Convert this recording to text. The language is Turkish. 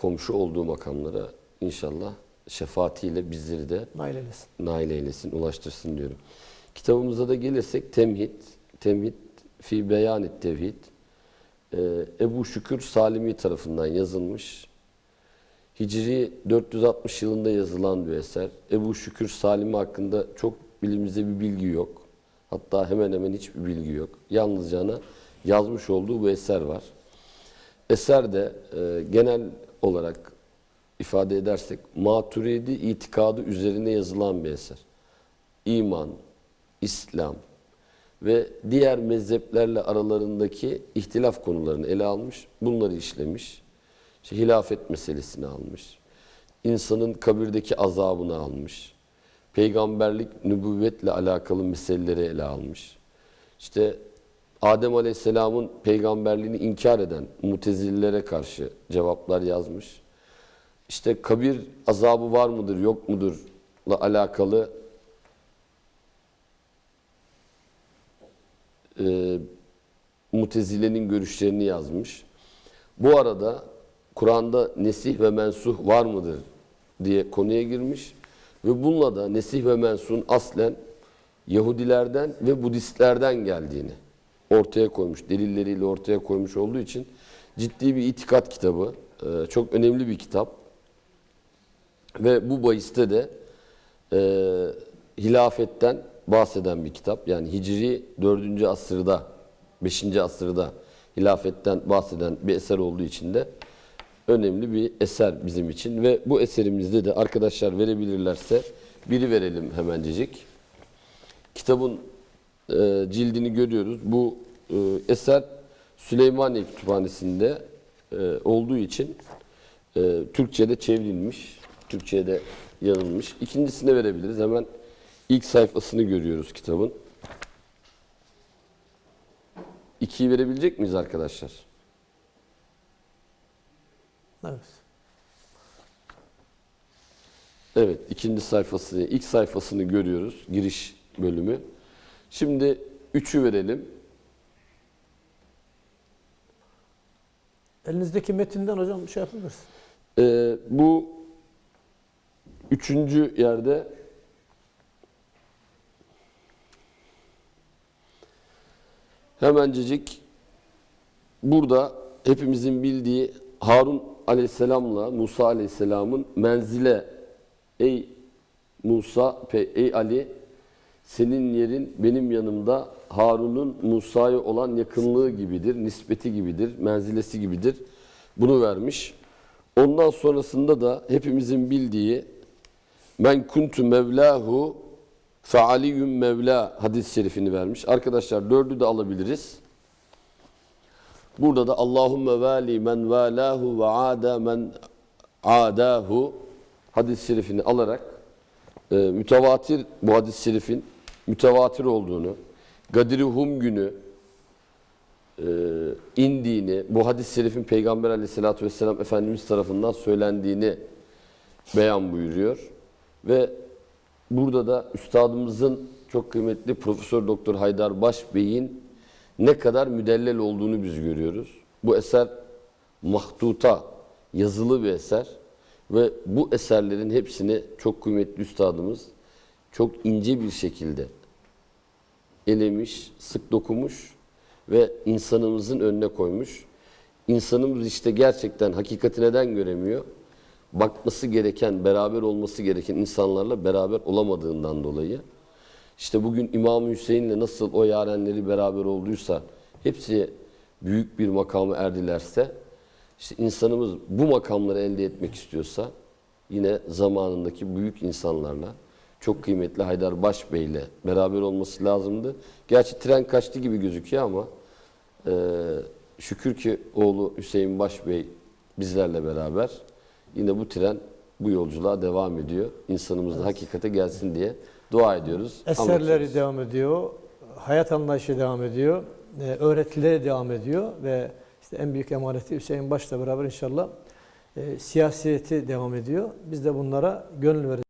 komşu olduğu makamlara inşallah şefaatiyle bizleri de Nail eylesin. nail eylesin, ulaştırsın diyorum. Kitabımıza da gelirsek Temhid, Temhid fi beyanit tevhid. Ee, Ebu Şükür Salimi tarafından yazılmış. Hicri 460 yılında yazılan bir eser. Ebu Şükür Salimi hakkında çok bilimimizde bir bilgi yok. Hatta hemen hemen hiçbir bilgi yok. Yalnızca yazmış olduğu bu eser var. Eser de e, genel olarak ifade edersek maturidi itikadı üzerine yazılan bir eser. İman, İslam ve diğer mezheplerle aralarındaki ihtilaf konularını ele almış, bunları işlemiş. İşte hilafet meselesini almış. İnsanın kabirdeki azabını almış. Peygamberlik, nübüvvetle alakalı meseleleri ele almış. İşte Adem Aleyhisselam'ın peygamberliğini inkar eden mutezililere karşı cevaplar yazmış. İşte kabir azabı var mıdır, yok mudurla alakalı e, mutezilenin görüşlerini yazmış. Bu arada Kur'an'da nesih ve mensuh var mıdır diye konuya girmiş ve bununla da nesih ve mensuhun aslen Yahudilerden ve Budistlerden geldiğini ortaya koymuş, delilleriyle ortaya koymuş olduğu için ciddi bir itikat kitabı, e, çok önemli bir kitap. Ve bu bahiste de e, hilafetten bahseden bir kitap. Yani Hicri 4. asırda, 5. asırda hilafetten bahseden bir eser olduğu için de önemli bir eser bizim için. Ve bu eserimizde de arkadaşlar verebilirlerse biri verelim hemencecik. Kitabın e, cildini görüyoruz. Bu e, eser Süleymaniye Kütüphanesi'nde e, olduğu için e, Türkçe'de çevrilmiş. Türkçe'de yanılmış. İkincisine verebiliriz. Hemen ilk sayfasını görüyoruz kitabın. İkiyi verebilecek miyiz arkadaşlar? Evet. Evet, ikinci sayfasını, ilk sayfasını görüyoruz. Giriş bölümü. Şimdi üçü verelim. Elinizdeki metinden hocam şey yapabiliriz. Ee, bu üçüncü yerde hemencecik burada hepimizin bildiği Harun aleyhisselamla Musa aleyhisselamın menzile ey Musa, ey Ali senin yerin benim yanımda Harun'un Musa'ya olan yakınlığı gibidir, nispeti gibidir, menzilesi gibidir. Bunu vermiş. Ondan sonrasında da hepimizin bildiği men kuntu mevlahu fealiyyum mevla hadis-i şerifini vermiş. Arkadaşlar dördü de alabiliriz. Burada da Allahümme vali men valahu ve ada men adahu hadis-i şerifini alarak e, mütevatir bu hadis-i şerifin mütevatir olduğunu, Gadir-i Hum günü e, indiğini, bu hadis-i şerifin Peygamber aleyhissalatü vesselam Efendimiz tarafından söylendiğini beyan buyuruyor. Ve burada da üstadımızın çok kıymetli Profesör Doktor Haydar Baş Bey'in ne kadar müdellel olduğunu biz görüyoruz. Bu eser mahtuta, yazılı bir eser ve bu eserlerin hepsini çok kıymetli üstadımız çok ince bir şekilde elemiş, sık dokumuş ve insanımızın önüne koymuş. İnsanımız işte gerçekten hakikati neden göremiyor? Bakması gereken, beraber olması gereken insanlarla beraber olamadığından dolayı. İşte bugün İmam Hüseyin'le nasıl o yarenleri beraber olduysa, hepsi büyük bir makama erdilerse, işte insanımız bu makamları elde etmek istiyorsa, yine zamanındaki büyük insanlarla, çok kıymetli Haydar Baş Bey'le beraber olması lazımdı. Gerçi tren kaçtı gibi gözüküyor ama e, şükür ki oğlu Hüseyin Baş Bey bizlerle beraber. Yine bu tren bu yolculuğa devam ediyor. İnsanımız da hakikate gelsin diye dua ediyoruz. Eserleri anlatıyoruz. devam ediyor. Hayat anlayışı devam ediyor. e, öğretileri devam ediyor ve işte en büyük emaneti Hüseyin Baş'la beraber inşallah e, siyaseti devam ediyor. Biz de bunlara gönül vereceğiz.